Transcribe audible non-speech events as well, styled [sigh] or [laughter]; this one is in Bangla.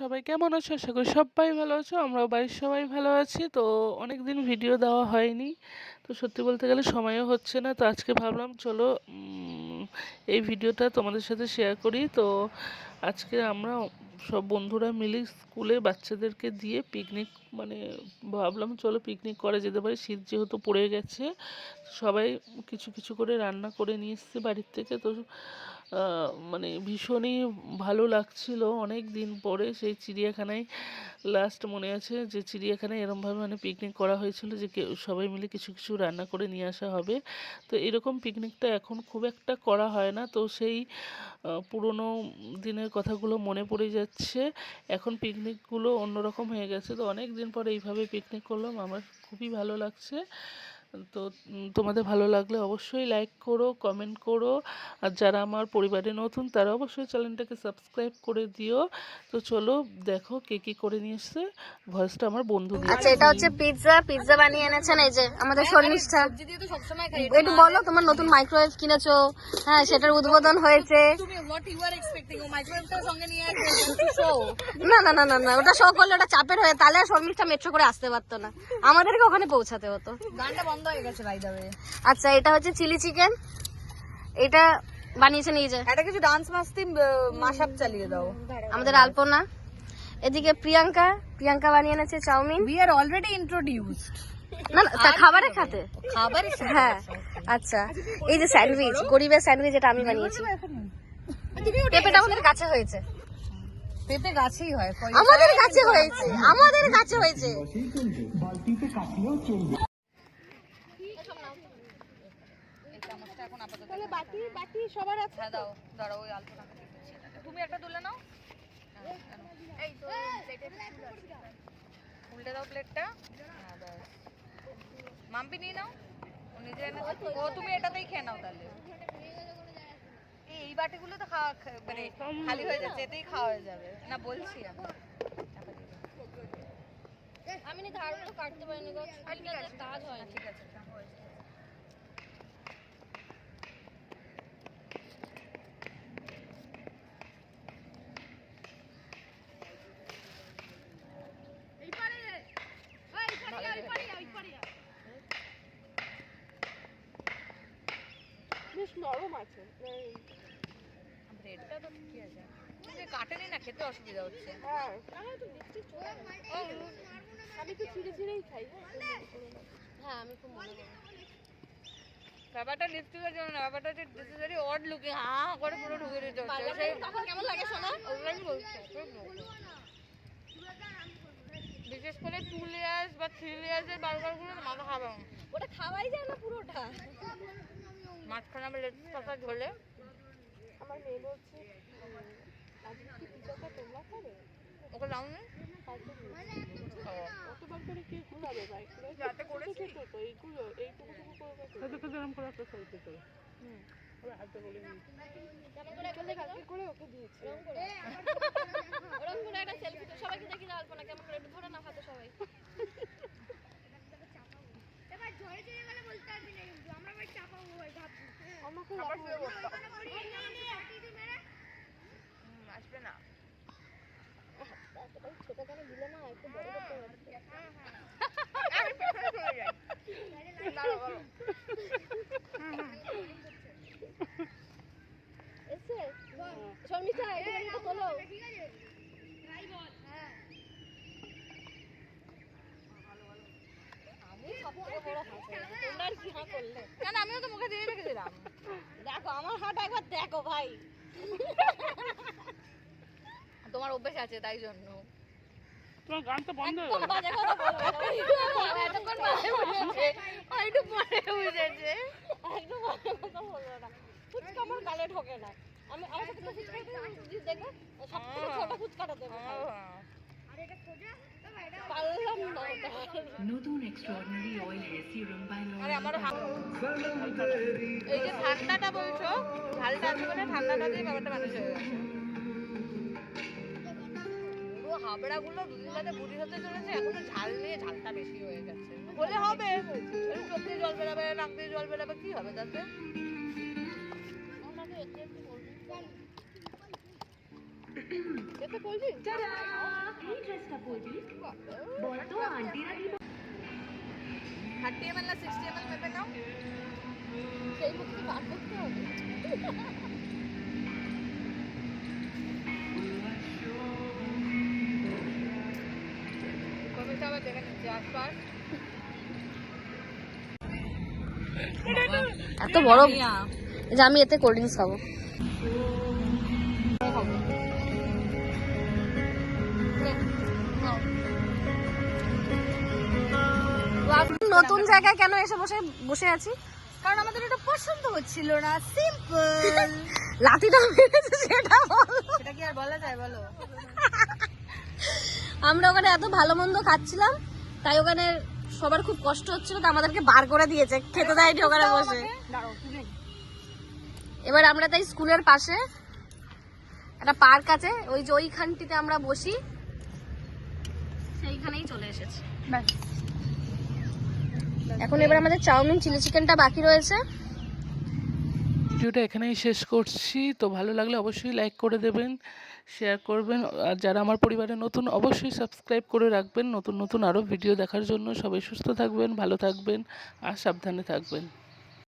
সবাই কেমন আছো? আশা করি সবাই ভালো আছো, আমরাও বাড়ির সবাই ভালো আছি। তো অনেক দিন ভিডিও দেওয়া হয়নি। তো সত্যি বলতে গেলে সময়ও হচ্ছে না। তো আজকে ভাবলাম চলো এই ভিডিওটা তোমাদের সাথে শেয়ার করি। তো আজকে আমরা সব বন্ধুরা মিলে স্কুলে বাচ্চাদেরকে দিয়ে পিকনিক মানে ভাবলাম চলো পিকনিক করা যেতে পারে। শীত যেহেতু পড়ে গেছে সবাই কিছু কিছু করে রান্না করে নিয়ে এসছে বাড়ির থেকে। তো মানে ভীষণই ভালো লাগছিল। অনেক দিন পরে সেই চিড়িয়াখানায় লাস্ট মনে আছে যে চিড়িয়াখানায় এরমভাবে মানে পিকনিক করা হয়েছিল যে সবাই মিলে কিছু কিছু রান্না করে নিয়ে আসা হবে। তো এরকম পিকনিকটা এখন খুব একটা করা হয় না। তো সেই পুরনো দিনের কথাগুলো মনে পড়ে যাচ্ছে। এখন পিকনিকগুলো অন্যরকম হয়ে গেছে। তো অনেক দিন পরে এইভাবে পিকনিক করলাম। আমার খুবই ভালো লাগছে। তো তোমাদের ভালো লাগলে অবশ্যই লাইক করো কমেন্ট করো। আর যারা আমার পরিবারে নতুন তারা অবশ্যই চ্যানেলটাকে সাবস্ক্রাইব করে দিও। তো চলো দেখো কে কি করে নিয়ে এসছে। ভয়েসটা আমার বন্ধু আচ্ছা এটা হচ্ছে পিৎজা পিৎজা বানিয়ে এনেছেন এই যে আমাদের শর্মিষ্ঠা সবজি দিয়ে তো সবসময় খাই একটু বলো তোমার নতুন মাইক্রোওয়েভ কিনেছো? হ্যাঁ সেটার উদ্বোধন হয়েছে। তুমি হোয়াট ইউ আর এক্সপেক্টিং ও মাইক্রোওয়েভটা সঙ্গে নিয়ে আসবে শো না না না না না ওটা শো করলে ওটা চাপের হয়ে তাহলে আর শর্মিষ্ঠা মেট্রো করে আসতে পারতো না। আমাদেরকে ওখানে পৌঁছাতে হতো। গানটা বন্ধ হয়ে গেছে বাই দ্য ওয়ে আচ্ছা এটা হচ্ছে চিলি চিকেন। এটা বানিয়েছেন এই যে একটা কিছু ডান্স মাস্তি মাশআপ চালিয়ে দাও। আমাদের আলপনা। এদিকে প্রিয়াঙ্কা। প্রিয়াঙ্কা বানিয়ে এনেছে chowmein. We are already introduced না না খাবারের খাতে। হ্যাঁ আচ্ছা এই যে স্যান্ডউইচ গরিবের স্যান্ডউইচ এটা আমি বানিয়েছি। পেঁপেটা আমাদের কাছে হয়েছে। পেঁপে গাছেই হয় আমাদের কাছে হয়েছে আমাদের কাছে হয়েছে। বাকি বাকি সবার আছে হ্যাঁ দাও দাঁড়াও ওই আলপনা তুমি একটা তুলে নাও। এই তো উল্টে দাও প্লেটটা হ্যাঁ মাম্পি নিয়ে নাও। ও নিজে এনেছে ও তুমি এটাতেই খেয়ে নাও তাহলে। এই এই বাটিগুলো তো খাওয়া মানে খালি হয়ে যাচ্ছে এতেই খাওয়া হয়ে যাবে। না বলছি আমি। আমি না ধারগুলো কাটতে পারিনি গো। কাজ হয় ঠিক আছে। নরম আছে ব্রেডটা তো কি আছে। কাটেনি না খেতে অসুবিধা হচ্ছে। হ্যাঁ আমি তো ছিঁড়ে ছিঁড়েই খাই হ্যাঁ? আমি খুব মনে করি। ব্যাপারটা লিপস্টিকের জন্য না ব্যাপারটা হচ্ছে this is very odd looking হা করে পুরো ঢুকে দিতে হচ্ছে। সেই তখন কেমন লাগে শোনা? ওগুলো আমি বলছি বিশেষ করে টু লেয়ার্স বা থ্রি লেয়ার্সের বার্গারগুলো মাথা খাবে না। ওটা খাওয়াই যায় না পুরোটা? মাঝখানে আবার লেটুস পাতা ঝোলে। আমার মেয়ে বলছে আজকে কি পিজাটা তোমরা খাবে? ওকে দাও নি। কতবার করে কে ঘুরাবে বাইক যাতে করেছি। ছোট তো এইগুলো এইটুকু টুকু করে এদিকে যেরকম করে একটা সাইড করে। হুম। ওরা হাতে করে নিয়েছে হাতে করে ওকে দিয়েছে। ওরকম [laughs] করে। একটা সেলফি তো সবাইকে দেখি না অল্প না কেমন করে? একটু ধরে না হাতে সবাই [laughs] আমাকে লাফিয়ে বলতাম হুম, আসবে না। ছোট কেন দিলে না একটু বড় করতে হবে আমি পেছনে চলে যাই দাঁড়াও, দাঁড়াও। এসছে শর্মিষ্ঠা এটা একটু তোলো আমি সবথেকে বড় হাসি তোমরা আর কি হাঁ করলে কেন আমিও তো মুখে দিয়ে রেখেছিলাম দেখো আমার হাঁটা একবার দেখো ভাই। তোমার অভ্যেস আছে তাই জন্য। তোমার গানটা বন্ধ হয়ে গেল। বাজে কথা বলবে এতক্ষণ পরে বুঝেছে একটু পরে বুঝেছে একদম বাজে কথা বলবে না। ফুচকা আমার গালে ঢোকে না। আমি আমার সাথে তো ফুচকা খেতে সব থেকে ছোট ফুচকাটা দেবো। খাই। পারলাম না নতুন extraordinary oil hair serum by আরে আমার এই যে ঠান্ডাটা বলছো ঝালটা আছে বলে ঠান্ডাটা দিয়ে ব্যাপারটা ম্যানেজ হয়ে গেছে। পুরো হাবড়াগুলো দুদিন বাদে বুড়ি হতে চলেছে এখনও ঝাল নিয়ে ঝালটা বেশি হয়ে গেছে। বলে হবে চোখ দিয়ে জল বেরাবে নাক দিয়ে জল বেরাবে কি হবে তাতে? আমাকে এতে একটু বলবি? এতে কই থার্টি এম এল না সিক্সটি এম এল মেপে নাও। সেই মুখে বার করতে হবে। কমিটা আবার দেখে নিচ্ছি আশপাশ এত বড় যে আমি এতে কোল্ড ড্রিঙ্কস খাব। নতুন জায়গায় কেন এসে বসে বসে আছি? কারণ আমাদের এটা পছন্দ হচ্ছিল না। সিম্পল [laughs] লাঠিটা মেরেছে সেটা বল। সেটা কি আর বলা যায় বলো? [laughs] আমরা ওখানে এত ভালো মন্দ খাচ্ছিলাম তাই ওখানে সবার খুব কষ্ট হচ্ছিল তো আমাদেরকে বার করে দিয়েছে। খেতে দেয়নি ওখানে বসে। এবার আমরা তাই স্কুলের পাশে একটা পার্ক আছে ওই যে ওইখানটিতে আমরা বসি। সেইখানেই চলে এসেছি। এখন এবার আমাদের চাউমিন চিলি চিকেনটা বাকি রয়েছে। ভিডিওটা এখানেই শেষ করছি। তো ভালো লাগলে অবশ্যই লাইক করে দেবেন, শেয়ার করবেন। আর যারা আমার পরিবারে নতুন, অবশ্যই সাবস্ক্রাইব করে রাখবেন। নতুন নতুন আরও ভিডিও দেখার জন্য সবাই সুস্থ থাকবেন, ভালো থাকবেন, আর সাবধানে থাকবেন।